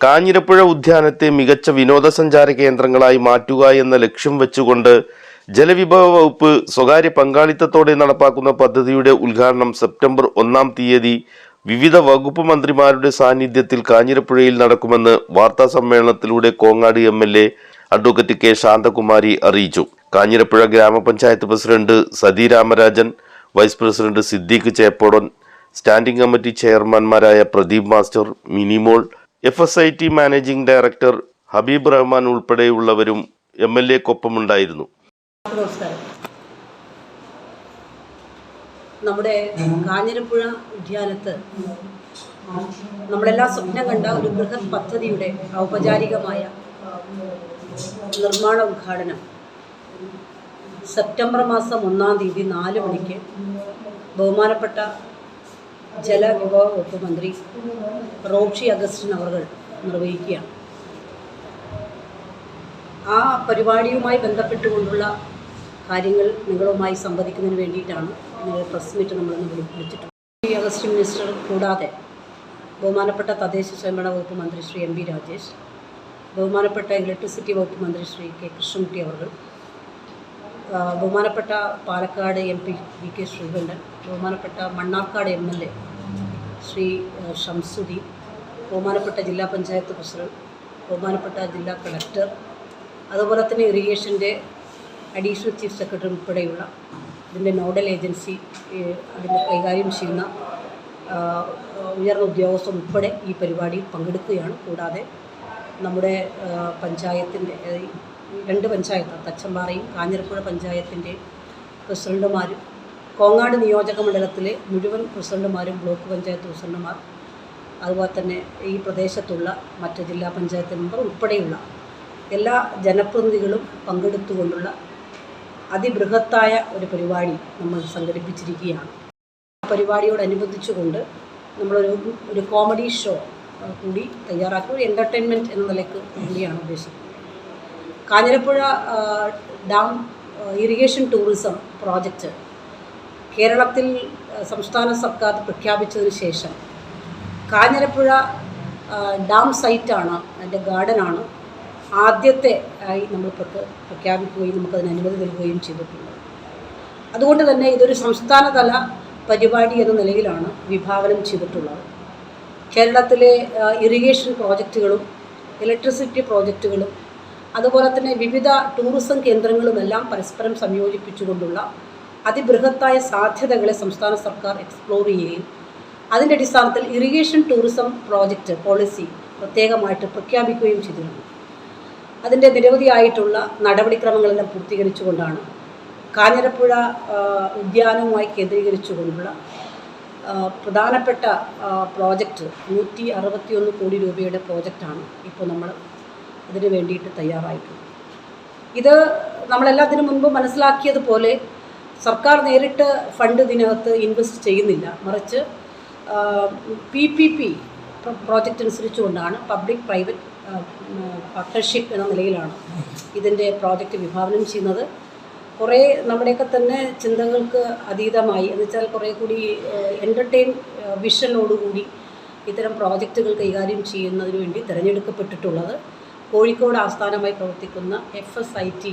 കാഞ്ഞിരപ്പുഴ ഉദ്യാനത്തെ മികച്ച വിനോദസഞ്ചാര കേന്ദ്രങ്ങളായി മാറ്റുക എന്ന ലക്ഷ്യം വെച്ചുകൊണ്ട് ജലവിഭവ വകുപ്പ് സ്വകാര്യ പങ്കാളിത്തത്തോടെ നടപ്പാക്കുന്ന പദ്ധതിയുടെ ഉദ്ഘാടനം സെപ്റ്റംബർ ഒന്നാം തീയതി വിവിധ വകുപ്പ് മന്ത്രിമാരുടെ സാന്നിധ്യത്തിൽ കാഞ്ഞിരപ്പുഴയിൽ നടക്കുമെന്ന് വാർത്താ സമ്മേളനത്തിലൂടെ Kongad M L A advocate K Shanthakumari അറിയിച്ചു. Kanjirapuzha gramapanchayat president Sathi Ramarajan vice president Siddique Cheppodan standing committee ചെയർമാൻമാരായ Pradeep master Minimol F S I T managing director Habeeb Rahman ഉൾപ്പെടെയുള്ളവരും M L എക്കൊപ്പമുണ്ടായിരുന്നു. നമ്മുടെ കാഞ്ഞിരപ്പുഴ ഉദ്യാനത്ത് നമ്മളെല്ലാം സ്വപ്നം കണ്ട ഒരു ബൃഹത് പദ്ധതിയുടെ ഔപചാരികമായ നിർമ്മാണ ഉദ്ഘാടനം സെപ്റ്റംബർ മാസം ഒന്നാം തീയതി നാല് മണിക്ക് ബഹുമാനപ്പെട്ട ജലവിഭവ വകുപ്പ് മന്ത്രി റോഷി അഗസ്റ്റിൻ അവർ നിർവഹിക്കുകയാണ്. ആ പരിപാടിയുമായി ബന്ധപ്പെട്ടുകൊണ്ടുള്ള കാര്യങ്ങൾ നിങ്ങളുമായി സംവദിക്കുന്നതിന് വേണ്ടിയിട്ടാണ് നിങ്ങൾ പ്രസ് മീറ്റ് നമ്മളിന്ന് വിളി വിളിച്ചിട്ടുള്ളത്. ഈ അഗസ്റ്റ് മിനിസ്റ്റർ കൂടാതെ ബഹുമാനപ്പെട്ട തദ്ദേശ സ്വയംഭരണ വകുപ്പ് മന്ത്രി ശ്രീ എം ബി രാജേഷ് ബഹുമാനപ്പെട്ട ഇലക്ട്രിസിറ്റി വകുപ്പ് മന്ത്രി ശ്രീ കെ കൃഷ്ണൻകുട്ടി അവർ ബഹുമാനപ്പെട്ട Palakkad M P V K Sreekandan ബഹുമാനപ്പെട്ട Mannarkkad M L A Shri Shamsuddin ബഹുമാനപ്പെട്ട ജില്ലാ പഞ്ചായത്ത് പ്രസിഡന്റ് ബഹുമാനപ്പെട്ട ജില്ലാ കളക്ടർ അതുപോലെ തന്നെ ഇറിഗേഷന്റെ അഡീഷണൽ ചീഫ് സെക്രട്ടറി ഉൾപ്പെടെയുള്ള ഇതിന്റെ നോഡൽ ഏജൻസി അതിന് കൈകാര്യം ചെയ്യുന്ന ഉയർന്ന ഉദ്യോഗസ്ഥർ ഉൾപ്പെടെ ഈ പരിപാടിയിൽ പങ്കെടുക്കുകയാണ്. കൂടാതെ നമ്മുടെ പഞ്ചായത്തിന്റെ രണ്ട് പഞ്ചായത്ത് തച്ചമ്പാറയും കാഞ്ഞിരപ്പുഴ പഞ്ചായത്തിന്റെ പ്രസിഡന്റുമാരും കോങ്ങാട് നിയോജക മണ്ഡലത്തിലെ മുഴുവൻ പ്രസിഡന്റുമാരും ബ്ലോക്ക് പഞ്ചായത്ത് പ്രസിഡന്റുമാർ അതുപോലെ തന്നെ ഈ പ്രദേശത്തുള്ള മറ്റ് ജില്ലാ പഞ്ചായത്ത് മെമ്പർ ഉൾപ്പെടെയുള്ള എല്ലാ ജനപ്രതിനിധികളും പങ്കെടുത്തുകൊണ്ടുള്ള അതിബൃഹത്തായ ഒരു പരിപാടി നമ്മൾ സംഘടിപ്പിച്ചിരിക്കുകയാണ്. ആ പരിപാടിയോടനുബന്ധിച്ചുകൊണ്ട് നമ്മളൊരു ഒരു കോമഡി ഷോ കൂടി തയ്യാറാക്കുക ഒരു എന്റർടൈൻമെന്റ് എന്ന നിലയ്ക്ക് കൂടിയാണ് ഉദ്ദേശിക്കുന്നത്. Kanjirapuzha dam irrigation tourism project കേരളത്തിൽ സംസ്ഥാന സർക്കാർ പ്രഖ്യാപിച്ചതിന് ശേഷം കാഞ്ഞിരപ്പുഴ ഡാം സൈറ്റാണ് അതിന്റെ ഗാർഡനാണ് ആദ്യത്തെ ആയി നമ്മൾ പ്രഖ്യാ- പ്രഖ്യാപിക്കുകയും നമുക്കതിന് അനുമതി നൽകുകയും ചെയ്തിട്ടുണ്ട്. അതുകൊണ്ട് തന്നെ ഇതൊരു സംസ്ഥാനതല പരിപാടി എന്ന നിലയിലാണ് വിഭാവനം ചെയ്തിട്ടുള്ളത്. കേരളത്തിലെ ഇറിഗേഷൻ പ്രോജക്റ്റുകളും ഇലക്ട്രിസിറ്റി പ്രോജക്റ്റുകളും അതുപോലെ തന്നെ വിവിധ ടൂറിസം കേന്ദ്രങ്ങളുമെല്ലാം പരസ്പരം സംയോജിപ്പിച്ചുകൊണ്ടുള്ള അതിബൃഹത്തായ സാധ്യതകളെ സംസ്ഥാന സർക്കാർ എക്സ്പ്ലോർ ചെയ്യുകയും അതിന്റെ അടിസ്ഥാനത്തിൽ ഇറിഗേഷൻ ടൂറിസം പ്രോജക്റ്റ് പോളിസി പ്രത്യേകമായിട്ട് പ്രഖ്യാപിക്കുകയും ചെയ്തിരുന്നു. അതിന്റെ നിരവധിയായിട്ടുള്ള നടപടിക്രമങ്ങളെല്ലാം പൂർത്തീകരിച്ചുകൊണ്ടാണ് കാഞ്ഞിരപ്പുഴ ഉദ്യാനവുമായി കേന്ദ്രീകരിച്ചുകൊണ്ടുള്ള പ്രധാനപ്പെട്ട പ്രോജക്റ്റ് നൂറ്റി അറുപത്തിയൊന്ന് കോടി രൂപയുടെ പ്രോജക്റ്റാണ് ഇപ്പോൾ നമ്മൾ അതിന് വേണ്ടിയിട്ട് തയ്യാറായിട്ടുണ്ട്. ഇത് നമ്മളെല്ലാത്തിനും മുൻപ് മനസ്സിലാക്കിയതുപോലെ സർക്കാർ നേരിട്ട് ഫണ്ട് ഇതിനകത്ത് ഇൻവെസ്റ്റ് ചെയ്യുന്നില്ല. മറിച്ച് പി പി പി പ്രോജക്റ്റ് അനുസരിച്ചുകൊണ്ടാണ് പബ്ലിക് പ്രൈവറ്റ് പാർട്ട്ണർഷിപ്പ് എന്ന നിലയിലാണ് ഇതിന്റെ പ്രോജക്റ്റ് വിഭാവനം ചെയ്യുന്നത്. കുറേ നമ്മുടെയൊക്കെ തന്നെ ചിന്തകൾക്ക് അതീതമായി എന്ന് വെച്ചാൽ കുറേ കൂടി എന്റർടൈൻ വിഷനോടുകൂടി ഇത്തരം പ്രോജക്റ്റുകൾ കൈകാര്യം ചെയ്യുന്നതിന് വേണ്ടി തിരഞ്ഞെടുക്കപ്പെട്ടിട്ടുള്ളത്. കോഴിക്കോട് ആസ്ഥാനമായി പ്രവർത്തിക്കുന്ന F S I T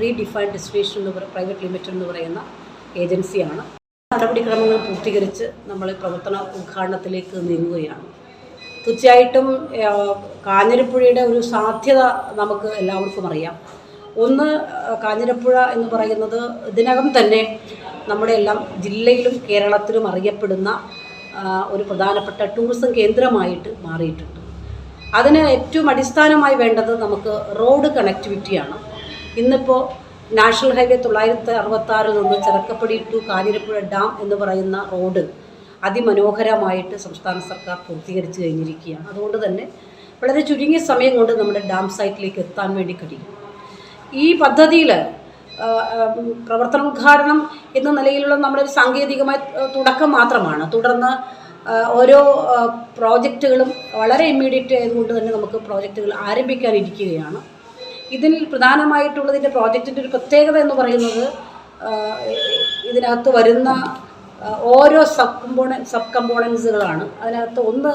redefined destination എന്ന് പ്രൈവറ്റ് ലിമിറ്റഡ് എന്ന് പറയുന്ന ഏജൻസിയാണ്. നടപടിക്രമങ്ങൾ പൂർത്തീകരിച്ച് നമ്മൾ പ്രവർത്തന ഉദ്ഘാടനത്തിലേക്ക് നീങ്ങുകയാണ്. തീർച്ചയായിട്ടും കാഞ്ഞിരപ്പുഴയുടെ ഒരു സാധ്യത നമുക്ക് എല്ലാവർക്കും അറിയാം. ഒന്ന് കാഞ്ഞിരപ്പുഴ എന്ന് പറയുന്നത് ഇതിനകം തന്നെ നമ്മുടെ എല്ലാം ജില്ലയിലും കേരളത്തിലും അറിയപ്പെടുന്ന ഒരു പ്രധാനപ്പെട്ട ടൂറിസം കേന്ദ്രമായിട്ട് മാറിയിട്ടുണ്ട്. അതിന് ഏറ്റവും അടിസ്ഥാനമായി വേണ്ടത് നമുക്ക് റോഡ് കണക്ടിവിറ്റിയാണ് ഇന്നിപ്പോൾ നാഷണൽ ഹൈവേ തൊള്ളായിരത്തി അറുപത്താറിൽ നിന്ന് ചെറുക്കപ്പടി ടു കാഞ്ഞിരപ്പുഴ ഡാം എന്ന് പറയുന്ന റോഡ് അതിമനോഹരമായിട്ട് സംസ്ഥാന സർക്കാർ പൂർത്തീകരിച്ച് കഴിഞ്ഞിരിക്കുകയാണ്. അതുകൊണ്ട് തന്നെ വളരെ ചുരുങ്ങിയ സമയം കൊണ്ട് നമ്മുടെ ഡാം സൈറ്റിലേക്ക് എത്താൻ വേണ്ടി കഴിയും. ഈ പദ്ധതിയിൽ പ്രവർത്തനോദ്ഘാടനം എന്ന നിലയിലുള്ള നമ്മുടെ ഒരു സാങ്കേതികമായ തുടക്കം മാത്രമാണ്. തുടർന്ന് ഓരോ പ്രോജക്റ്റുകളും വളരെ ഇമ്മീഡിയറ്റ് ആയതുകൊണ്ട് തന്നെ നമുക്ക് പ്രോജക്റ്റുകൾ ആരംഭിക്കാനിരിക്കുകയാണ്. ഇതിൽ പ്രധാനമായിട്ടുള്ളതിന്റെ പ്രോജക്റ്റിന്റെ ഒരു പ്രത്യേകത എന്ന് പറയുന്നത് ഇതിനകത്ത് വരുന്ന ഓരോ സബ് കമ്പോണൻ സബ് കമ്പോണൻസുകളാണ് അതിനകത്ത് ഒന്ന്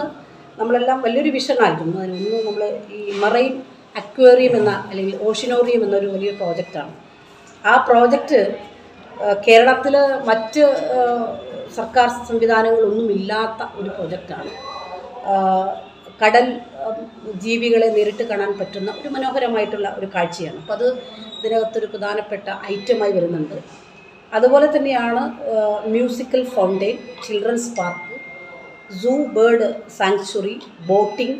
നമ്മളെല്ലാം വലിയൊരു വിഷൻ വിഷനായിരുന്നു. അതിനൊന്ന് നമ്മൾ ഈ മറൈൻ അക്വേറിയം എന്ന അല്ലെങ്കിൽ ഓഷിനോറിയം എന്നൊരു വലിയ പ്രോജക്റ്റാണ്. ആ പ്രോജക്റ്റ് കേരളത്തിൽ മറ്റ് സർക്കാർ സംവിധാനങ്ങളൊന്നും ഇല്ലാത്ത ഒരു പ്രൊജക്റ്റാണ്. കടൽ ജീവികളെ നേരിട്ട് കാണാൻ പറ്റുന്ന ഒരു മനോഹരമായിട്ടുള്ള ഒരു കാഴ്ചയാണ്. അപ്പോൾ അത് ഇതിനകത്തൊരു പ്രധാനപ്പെട്ട ഐറ്റമായി വരുന്നുണ്ട്. അതുപോലെ തന്നെയാണ് musical fountain children's park zoo bird sanctuary boating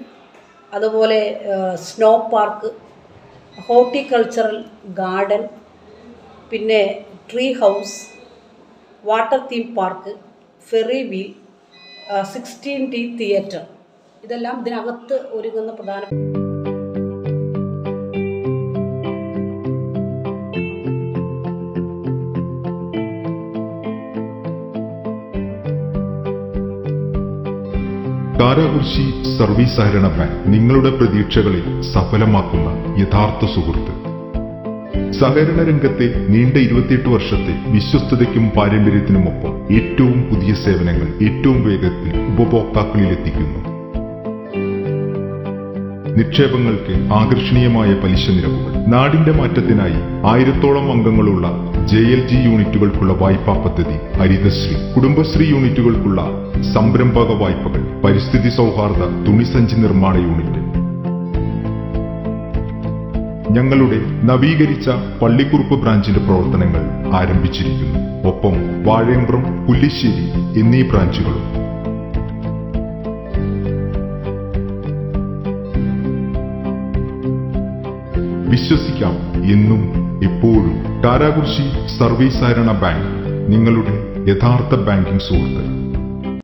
അതുപോലെ സ്നോ പാർക്ക് ഹോർട്ടിക്കൾച്ചറൽ ഗാർഡൻ പിന്നെ tree house water theme park ferris wheel sixteen T theatre ഇതെല്ലാം ഇതിനകത്ത് ഒരുങ്ങുന്ന പ്രധാന കാരാകുർശി സർവീസ് സഹകരണ ബാങ്ക് നിങ്ങളുടെ പ്രതീക്ഷകളെ സഫലമാക്കുന്ന യഥാർത്ഥ സുഹൃത്ത്. സഹകരണ രംഗത്തെ നീണ്ട ഇരുപത്തിയെട്ട് വർഷത്തെ വിശ്വസ്തതയ്ക്കും പാരമ്പര്യത്തിനുമൊപ്പം ഏറ്റവും പുതിയ സേവനങ്ങൾ ഏറ്റവും വേഗത്തിൽ ഉപഭോക്താക്കളിൽ എത്തിക്കുന്നു നിക്ഷേപങ്ങൾക്ക് ആകർഷണീയമായ പലിശ നിരക്കുകൾ. നാടിന്റെ മാറ്റത്തിനായി ആയിരത്തോളം അംഗങ്ങളുള്ള ജെ എൽ ജി യൂണിറ്റുകൾക്കുള്ള വായ്പാ പദ്ധതി ഹരിതശ്രീ. കുടുംബശ്രീ യൂണിറ്റുകൾക്കുള്ള സംരംഭക വായ്പകൾ പരിസ്ഥിതി സൗഹാർദ്ദ തുണിസഞ്ചി നിർമ്മാണ യൂണിറ്റ് ഞങ്ങളുടെ നവീകരിച്ച പള്ളിക്കുറുപ്പ് ബ്രാഞ്ചിന്റെ പ്രവർത്തനങ്ങൾ ആരംഭിച്ചിരിക്കുന്നു. ഒപ്പം വാഴയമ്പ്രം പുല്ലിശ്ശേരി എന്നീ ബ്രാഞ്ചുകളും. വിശ്വസിക്കാം എന്നും എപ്പോഴും കാരാകുർശി സർവീസ് സഹകരണ ബാങ്ക് നിങ്ങളുടെ യഥാർത്ഥ ബാങ്കിംഗ് സുഹൃത്ത്.